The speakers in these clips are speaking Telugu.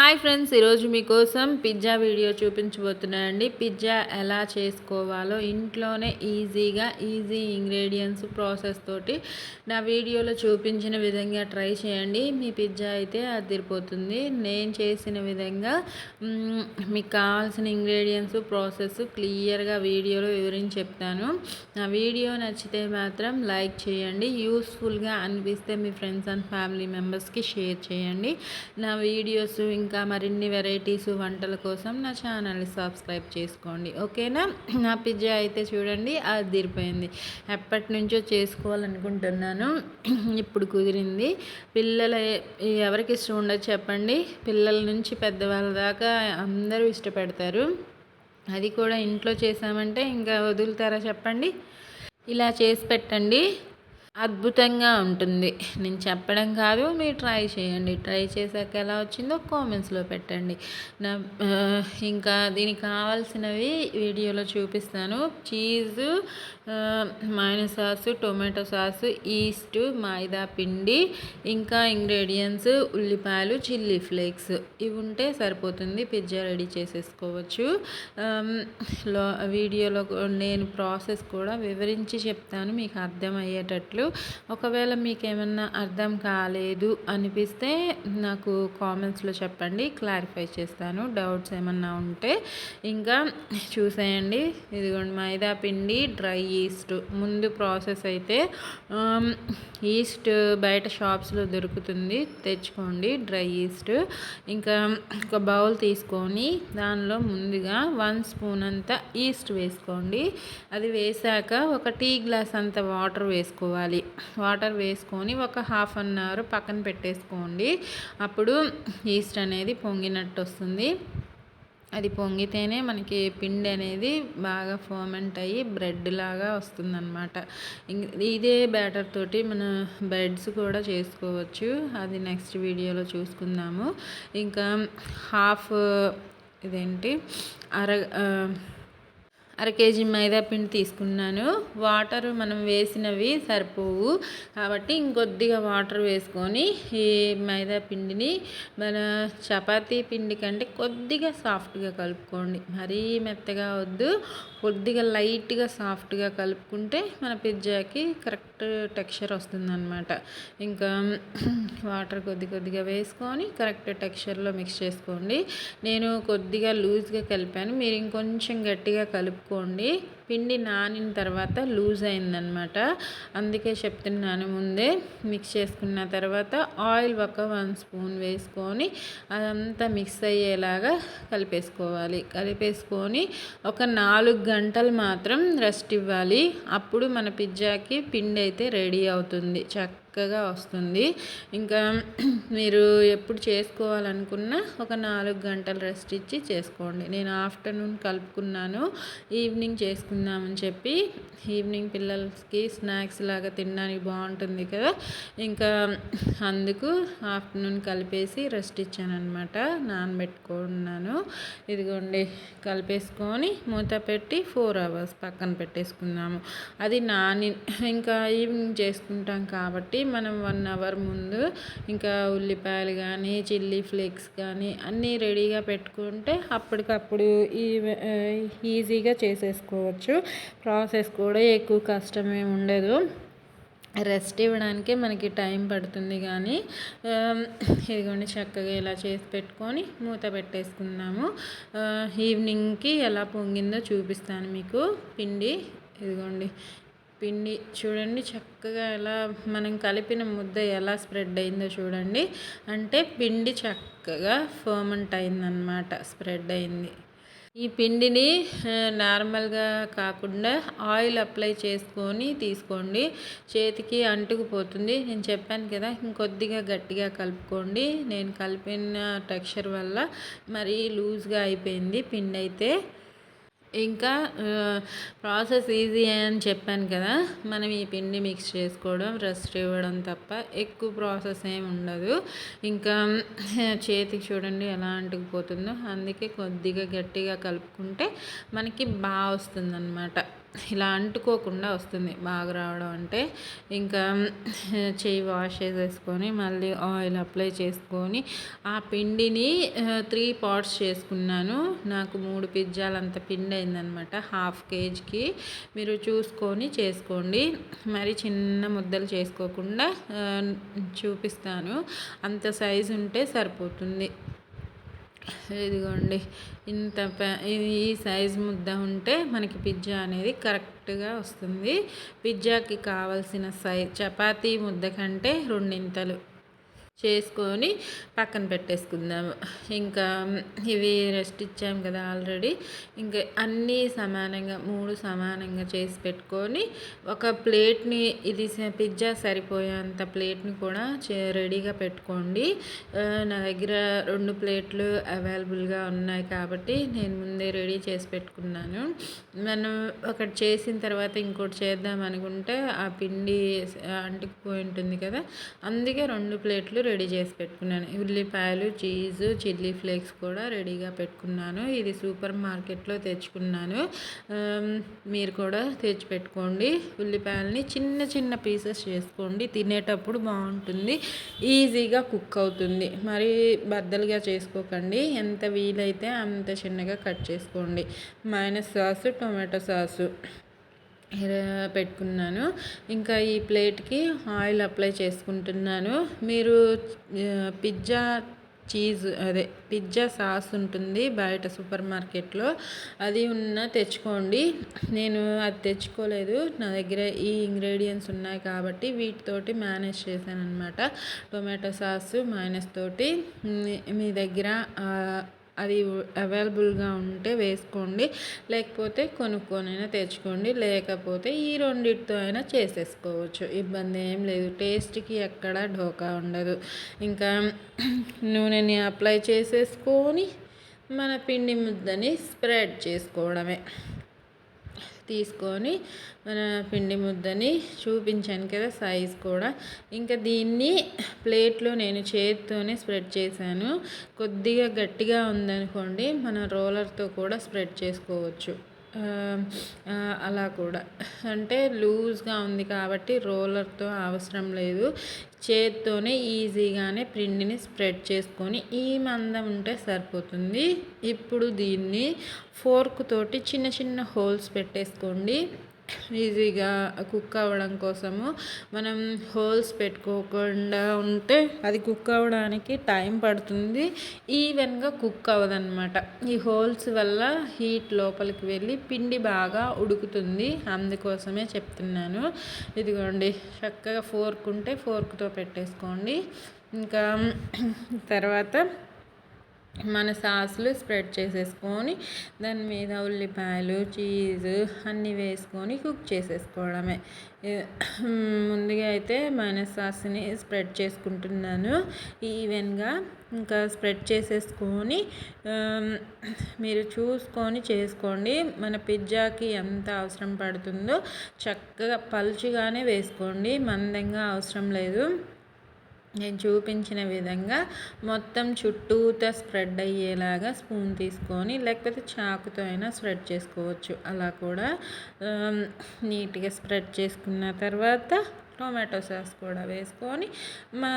హాయ్ ఫ్రెండ్స్ ఈరోజు మీకోసం పిజ్జా వీడియో చూపించబోతున్నానండి. పిజ్జా ఎలా చేసుకోవాలో ఇంట్లోనే ఈజీగా ఈజీ ఇంగ్రీడియంట్స్ ప్రాసెస్ తోటి నా వీడియోలో చూపించిన విధంగా ట్రై చేయండి. మీ పిజ్జా అయితే అదిరిపోతుంది. నేను చేసిన విధంగా మీకు కావాల్సిన ఇంగ్రీడియంట్స్ ప్రాసెస్ క్లియర్గా వీడియోలో వివరించి చెప్తాను. నా వీడియో నచ్చితే మాత్రం లైక్ చేయండి. యూస్ఫుల్గా అనిపిస్తే మీ ఫ్రెండ్స్ అండ్ ఫ్యామిలీ మెంబర్స్కి షేర్ చేయండి. నా వీడియోస్ ఇంకా ఇంకా మరిన్ని వెరైటీస్ వంటల కోసం నా ఛానల్ని సబ్స్క్రైబ్ చేసుకోండి. ఓకేనా? నా పిజ్జా అయితే చూడండి అది తీరిపోయింది. ఎప్పటి నుంచో చేసుకోవాలనుకుంటున్నాను. ఇప్పుడు కుదిరింది. పిల్లల ఎవరికి ఇష్టం ఉండదు చెప్పండి. పిల్లల నుంచి పెద్దవాళ్ళ దాకా అందరూ ఇష్టపడతారు. అది కూడా ఇంట్లో చేసామంటే ఇంకా వదులుతారా చెప్పండి? ఇలా చేసి పెట్టండి. అద్భుతంగా ఉంటుంది. నేను చెప్పడం కాదు మీరు ట్రై చేయండి. ట్రై చేశాక ఎలా వచ్చిందో కామెంట్స్లో పెట్టండి. నా ఇంకా దీనికి కావాల్సినవి వీడియోలో చూపిస్తాను. చీజు మైన సాసు టొమాటో సాసు ఈస్ట్ మైదా పిండి ఇంకా ఇంగ్రీడియంట్స్ ఉల్లిపాయలు చిల్లీ ఫ్లేక్స్. ఇవి ఉంటే సరిపోతుంది. పిజ్జా రెడీ చేసేసుకోవచ్చు. లో వీడియోలో నేను ప్రాసెస్ కూడా వివరించి చెప్తాను. మీకు అర్థమయ్యేటట్లు ఒకవేళ మీకు ఏమన్నా అర్థం కాలేదు అనిపిస్తే నాకు కామెంట్స్లో చెప్పండి క్లారిఫై చేస్తాను. డౌట్స్ ఏమన్నా ఉంటే ఇంకా చూసేయండి. ఇదిగోండి మైదా పిండి డ్రై ఈస్ట్. ముందు ప్రాసెస్ అయితే ఈస్ట్ బయట షాప్స్లో దొరుకుతుంది. తెచ్చుకోండి డ్రై ఈస్ట్. ఇంకా ఒక బౌల్ తీసుకొని దానిలో ముందుగా వన్ స్పూన్ అంతా ఈస్ట్ వేసుకోండి. అది వేసాక ఒక టీ గ్లాస్ అంత వాటర్ వేసుకోవాలి. వాటర్ వేసుకొని ఒక హాఫ్ అన్ అవర్ పక్కన పెట్టేసుకోండి. అప్పుడు ఈస్ట్ అనేది పొంగినట్టు వస్తుంది అది పొంగితేనే మనకి పిండి అనేది బాగా ఫర్మెంట్ అయ్యి బ్రెడ్ లాగా వస్తుందన్నమాట. ఇదే బ్యాటర్ తోటి మన బ్రెడ్స్ కూడా చేసుకోవచ్చు. అది నెక్స్ట్ వీడియోలో చూసుకుందాము. ఇంకా హాఫ్ ఇదేంటి? అర అర కేజీ మైదాపిండి తీసుకున్నాను. వాటర్ మనం వేసినవి సరిపోవు. కాబట్టి ఇంకొద్దిగా వాటర్ వేసుకొని ఈ మైదా పిండిని మన చపాతీ పిండి కంటే కొద్దిగా సాఫ్ట్గా కలుపుకోండి. మరీ మెత్తగా వద్దు. కొద్దిగా లైట్గా సాఫ్ట్గా కలుపుకుంటే మన పిజ్జాకి కరెక్ట్ టెక్స్చర్ వస్తుందన్నమాట. ఇంకా వాటర్ కొద్ది కొద్దిగా వేసుకొని కరెక్ట్ టెక్స్చర్లో మిక్స్ చేసుకోండి. నేను కొద్దిగా లూజ్గా కలిపాను. మీరు ఇంకొంచెం గట్టిగా కలుపుకోండి చేసుకోండి. పిండి నానిన తర్వాత లూజ్ అయిందనమాట అందుకే చెప్తున్నాను ముందే మిక్స్ చేసుకున్న తర్వాత ఆయిల్ ఒక వన్ స్పూన్ వేసుకొని అదంతా మిక్స్ అయ్యేలాగా కలిపేసుకోవాలి. కలిపేసుకొని ఒక నాలుగు గంటలు మాత్రం రెస్ట్ ఇవ్వాలి. అప్పుడు మన పిజ్జాకి పిండి అయితే రెడీ అవుతుంది చక్క చక్కగా వస్తుంది. ఇంకా మీరు ఎప్పుడు చేసుకోవాలనుకున్నా ఒక నాలుగు గంటలు రెస్ట్ ఇచ్చి చేసుకోండి. నేను ఆఫ్టర్నూన్ కలుపుకున్నాను ఈవినింగ్ చేసుకుందామని చెప్పి ఈవినింగ్ పిల్లలకి స్నాక్స్ లాగా తినడానికి బాగుంటుంది కదా. ఇంకా అందుకు ఆఫ్టర్నూన్ కలిపేసి రెస్ట్ ఇచ్చానమాట నానబెట్టుకున్నాను. ఇదిగోండి కలిపేసుకొని మూత పెట్టి ఫోర్ అవర్స్ పక్కన పెట్టేసుకున్నాము అది నాని ఇంకా ఈవినింగ్ చేసుకుంటాం కాబట్టి మనం వన్ అవర్ ముందు ఇంకా ఉల్లిపాయలు కానీ చిల్లీ ఫ్లేక్స్ కానీ అన్నీ రెడీగా పెట్టుకుంటే అప్పటికప్పుడు ఈ ఈజీగా చేసేసుకోవచ్చు. ప్రాసెస్ కూడా ఎక్కువ కష్టమే ఉండదు. రెస్ట్ ఇవ్వడానికే మనకి టైం పడుతుంది కానీ ఇదిగోండి చక్కగా ఇలా చేసి పెట్టుకొని మూత పెట్టేసుకుందాము ఈవినింగ్కి ఎలా పొంగిందో చూపిస్తాను మీకు. పిండి ఇదిగోండి. పిండి చూడండి చక్కగా ఎలా మనం కలిపిన ముద్ద ఎలా స్ప్రెడ్ అయిందో చూడండి. అంటే పిండి చక్కగా ఫర్మెంట్ అయిందనమాట స్ప్రెడ్ అయింది. ఈ పిండిని నార్మల్గా కాకుండా ఆయిల్ అప్లై చేసుకొని తీసుకోండి. చేతికి అంటుకుపోతుంది. నేను చెప్పాను కదా ఇంకొద్దిగా గట్టిగా కలుపుకోండి. నేను కలిపిన టెక్స్చర్ వల్ల మరీ లూజ్గా అయిపోయింది పిండి అయితే ఇంకా ప్రాసెస్ ఈజీ అని చెప్పాను కదా మనం ఈ పిండి మిక్స్ చేసుకోవడం రెస్ట్ ఇవ్వడం తప్ప ఎక్కువ ప్రాసెస్ ఏమి ఉండదు. ఇంకా చేతికి చూడండి ఎలా అంటుకుపోతుందో అందుకే కొద్దిగా గట్టిగా కలుపుకుంటే మనకి బాగా వస్తుందన్నమాట. ఇలా అంటుకోకుండా వస్తుంది బాగా రావడం అంటే. ఇంకా చెయ్యి వాష్ చేసేసుకొని మళ్ళీ ఆయిల్ అప్లై చేసుకొని ఆ పిండిని త్రీ పార్ట్స్ చేసుకున్నాను. నాకు మూడు పిజ్జాలు అంత పిండి అయిందనమాట హాఫ్ కేజీకి. మీరు చూసుకొని చేసుకోండి. మరి చిన్న ముద్దలు చేసుకోకుండా చూపిస్తాను. అంత సైజు ఉంటే సరిపోతుంది. ఇదిగోండి ఇంత ఈ సైజ్ ముద్ద ఉంటే మనకి పిజ్జా అనేది కరెక్ట్గా వస్తుంది. పిజ్జాకి కావలసిన సైజ్ చపాతీ ముద్ద కంటే రెండింతలు. చేసుకొని పక్కన పెట్టేసుకుందాము ఇంకా ఇవి రెస్ట్ ఇచ్చాము కదా ఆల్రెడీ ఇంకా అన్నీ సమానంగా మూడు సమానంగా చేసి పెట్టుకొని ఒక ప్లేట్ని ఇది పిజ్జా సరిపోయేంత ప్లేట్ని కూడా రెడీగా పెట్టుకోండి. నా దగ్గర రెండు ప్లేట్లు అవైలబుల్గా ఉన్నాయి కాబట్టి నేను ముందే రెడీ చేసి పెట్టుకున్నాను. మనం ఒకటి చేసిన తర్వాత ఇంకోటి చేద్దాం అనుకుంటే ఆ పిండి అంటుకుపోయి ఉంటుంది కదా. అందుకే రెండు ప్లేట్లు రెడీ చేసి పెట్టుకున్నాను. ఉల్లిపాయలు చీజు చిల్లీ ఫ్లేక్స్ కూడా రెడీగా పెట్టుకున్నాను. ఇది సూపర్ మార్కెట్లో తెచ్చుకున్నాను. మీరు కూడా తెచ్చి పెట్టుకోండి. ఉల్లిపాయలని చిన్న చిన్న పీసెస్ చేసుకోండి. తినేటప్పుడు బాగుంటుంది. ఈజీగా కుక్ అవుతుంది. మరి బద్దలుగా చేసుకోకండి. ఎంత వీలైతే అంత చిన్నగా కట్ చేసుకోండి. Minus sauce tomato sauce. పెట్టుకున్నాను. ఇంకా ఈ ప్లేట్కి ఆయిల్ అప్లై చేసుకుంటున్నాను. మీరు పిజ్జా చీజ్ అదే పిజ్జా సాస్ ఉంటుంది బయట సూపర్ మార్కెట్లో. అది ఉన్న తెచ్చుకోండి. నేను అది తెచ్చుకోలేదు. నా దగ్గర ఈ ఇంగ్రీడియంట్స్ ఉన్నాయి కాబట్టి వీటితోటి మేనేజ్ చేశాను అనమాట టొమాటో సాస్ మైనస్ తోటి. మీ దగ్గర అది అవైలబుల్గా ఉంటే వేసుకోండి. లేకపోతే కొనుక్కొనైనా తెచ్చుకోండి. లేకపోతే ఈ రెండింటితో అయినా చేసేసుకోవచ్చు. ఇబ్బంది ఏం లేదు. టేస్ట్కి ఎక్కడ ఢోకా ఉండదు. ఇంకా నూనెని అప్లై చేసేసుకొని మన పిండి ముద్దని స్ప్రెడ్ చేసుకోవడమే. తీసుకొని మన పిండి ముద్దని చూపించాను కదా సైజ్ కూడా. ఇంకా దీన్ని ప్లేట్లో నేను చేతితోనే స్ప్రెడ్ చేశాను. కొద్దిగా గట్టిగా ఉందనుకోండి మన రోలర్తో కూడా స్ప్రెడ్ చేసుకోవచ్చు. అలా కూడా. అంటే లూజ్గా ఉంది కాబట్టి రోలర్తో అవసరం లేదు. చేత్తోనే ఈజీగానే పిండిని స్ప్రెడ్ చేసుకొని ఈ మందం ఉంటే సరిపోతుంది. ఇప్పుడు దీన్ని ఫోర్క్ తోటి చిన్న చిన్న హోల్స్ పెట్టేసుకోండి. ఈజీగా కుక్ అవ్వడం కోసము మనం హోల్స్ పెట్టుకోకుండా ఉంటే అది కుక్ అవ్వడానికి టైం పడుతుంది. ఈవెన్గా కుక్ అవ్వదన్నమాట. ఈ హోల్స్ వల్ల హీట్ లోపలికి వెళ్ళి పిండి బాగా ఉడుకుతుంది. అందుకోసమే చెప్తున్నాను. ఇదిగోండి చక్కగా ఫోర్క్ ఉంటే ఫోర్క్తో పెట్టేసుకోండి. ఇంకా తర్వాత మన సాసులు స్ప్రెడ్ చేసేసుకొని దాని మీద ఉల్లిపాయలు చీజ్ అన్నీ వేసుకొని కుక్ చేసేసుకోవడమే. ముందుగా అయితే మైనస్ సాస్ని స్ప్రెడ్ చేసుకుంటున్నాను. ఈవెన్గా ఇంకా స్ప్రెడ్ చేసేసుకొని మీరు చూసుకొని చేసుకోండి. మన పిజ్జాకి ఎంత అవసరం పడుతుందో చక్కగా పలుచుగానే వేసుకోండి. మందంగా అవసరం లేదు. నేను చూపించిన విధంగా మొత్తం చుట్టూతో స్ప్రెడ్ అయ్యేలాగా స్పూన్ తీసుకొని లేకపోతే చాకుతో అయినా స్ప్రెడ్ చేసుకోవచ్చు. అలా కూడా నీట్గా స్ప్రెడ్ చేసుకున్న తర్వాత టొమాటో సాస్ కూడా వేసుకొని మా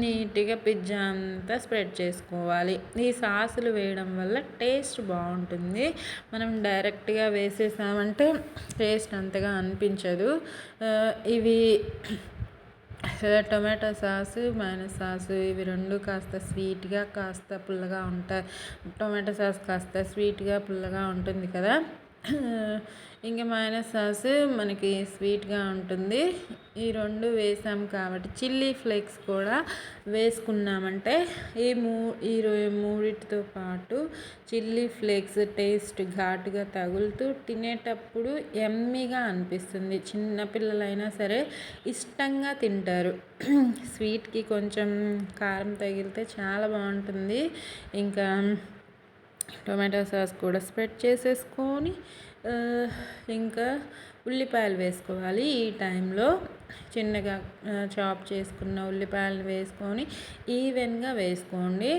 నీట్గా పిజ్జా అంతా స్ప్రెడ్ చేసుకోవాలి. ఈ సాసులు వేయడం వల్ల టేస్ట్ బాగుంటుంది. మనం డైరెక్ట్గా వేసేసామంటే టేస్ట్ అంతగా అనిపించదు. ఇవి టొమాటో సాసు మైనస్ సాసు ఇవి రెండు కాస్త స్వీట్గా కాస్త పుల్లగా ఉంటాయి. టొమాటో సాస్ కాస్త స్వీట్గా పుల్లగా ఉంటుంది కదా? ఇంకా మైనస్ సాస్ మనకి స్వీట్గా ఉంటుంది. ఈ రెండు వేసాం కాబట్టి చిల్లీ ఫ్లేక్స్ కూడా వేసుకున్నామంటే ఈ మూ ఈ మూడిటితో పాటు చిల్లీ ఫ్లేక్స్ టేస్ట్ ఘాటుగా తగులుతూ తినేటప్పుడు ఎమ్మీగా అనిపిస్తుంది. చిన్నపిల్లలైనా సరే ఇష్టంగా తింటారు. స్వీట్కి కొంచెం కారం తగిలితే చాలా బాగుంటుంది. ఇంకా టొమాటో సాస్ కూడా స్ప్రెడ్ చేసేసుకొని ఇంకా ఉల్లిపాయలు వేసుకోవాలి. ఈ టైంలో చిన్నగా చాప్ చేసుకున్న ఉల్లిపాయలు వేసుకొని ఈవెన్గా వేసుకోండి.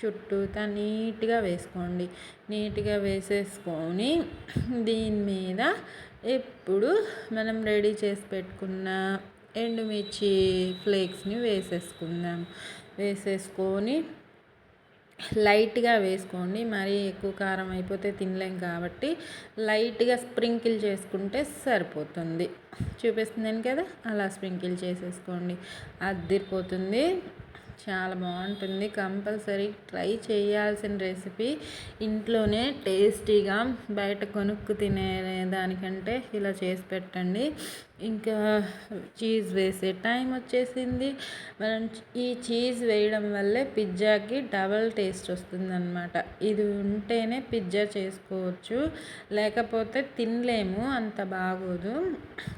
చుట్టూతా నీట్గా వేసుకోండి. నీట్గా వేసేసుకొని దీని మీద ఇప్పుడు మనం రెడీ చేసి పెట్టుకున్న ఎండుమిర్చి ఫ్లేక్స్ని వేసేసుకుందాం. వేసేసుకొని లైట్గా వేసుకోండి. మరీ ఎక్కువ కారం అయిపోతే తినలేం కాబట్టి లైట్గా స్ప్రింకిల్ చేసుకుంటే సరిపోతుంది. చూపిస్తున్నాను కదా? అలా స్ప్రింకిల్ చేసేసుకోండి. అద్దిరిపోతుంది చాలా బాగుంటుంది. కంపల్సరీ ట్రై చేయాల్సిన రెసిపీ. ఇంట్లోనే టేస్టీగా బయట కొనుక్కు తినే దానికంటే ఇలా చేసి పెట్టండి. ఇంకా చీజ్ వేసే టైం వచ్చేసింది. మనం ఈ చీజ్ వేయడం వల్లే పిజ్జాకి డబల్ టేస్ట్ వస్తుందన్నమాట. ఇది ఉంటేనే పిజ్జా చేసుకోవచ్చు. లేకపోతే తినలేము అంత బాగోదు.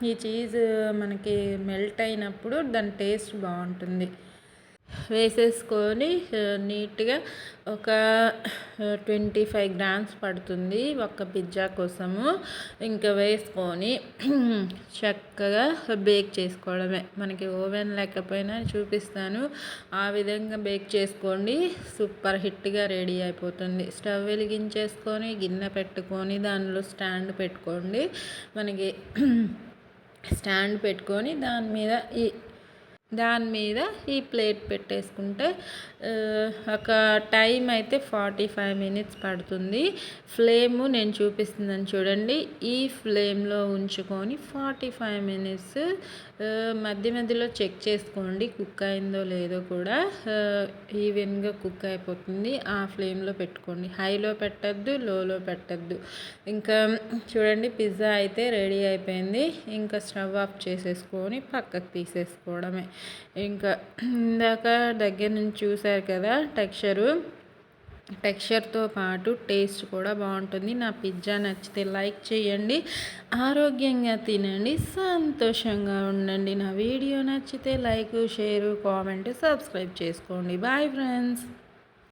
ఈ చీజ్ మనకి మెల్ట్ అయినప్పుడు దాని టేస్ట్ బాగుంటుంది. వేసేసుకొని నీట్గా ఒక ట్వంటీ ఫైవ్ గ్రామ్స్ పడుతుంది ఒక పిజ్జా కోసము. ఇంకా వేసుకొని చక్కగా బేక్ చేసుకోవడమే. మనకి ఓవెన్ లేకపోయినా చూపిస్తాను. ఆ విధంగా బేక్ చేసుకోండి. సూపర్ హిట్గా రెడీ అయిపోతుంది. స్టవ్ వెలిగించేసుకొని గిన్నె పెట్టుకొని దానిలో స్టాండ్ పెట్టుకోండి. మనకి స్టాండ్ పెట్టుకొని దాని మీద ఈ దాని మీద ఈ ప్లేట్ పెట్టేసుకుంటే ఒక టైం అయితే ఫార్టీ ఫైవ్ మినిట్స్ పడుతుంది. ఫ్లేము నేను చూపిస్తుందని చూడండి. ఈ ఫ్లేమ్లో ఉంచుకొని ఫార్టీ ఫైవ్ మినిట్స్ మధ్య మధ్యలో చెక్ చేసుకోండి కుక్ అయిందో లేదో కూడా. ఈవెన్గా కుక్ అయిపోతుంది. ఆ ఫ్లేమ్లో పెట్టుకోండి. హైలో పెట్టద్దు లోలో పెట్టద్దు. ఇంకా చూడండి పిజ్జా అయితే రెడీ అయిపోయింది. ఇంకా స్టవ్ ఆఫ్ చేసేసుకొని పక్కకు తీసేసుకోవడమే. ఇంకా ఇందాక దగ్గర నుంచి చూసారు కదా టెక్స్చరు. టెక్స్చర్తో పాటు టేస్ట్ కూడా బాగుంటుంది. నా పిజ్జా నచ్చితే లైక్ చేయండి. ఆరోగ్యంగా తినండి. సంతోషంగా ఉండండి. నా వీడియో నచ్చితే లైక్ షేరు కామెంట్ సబ్స్క్రైబ్ చేసుకోండి. Bye friends.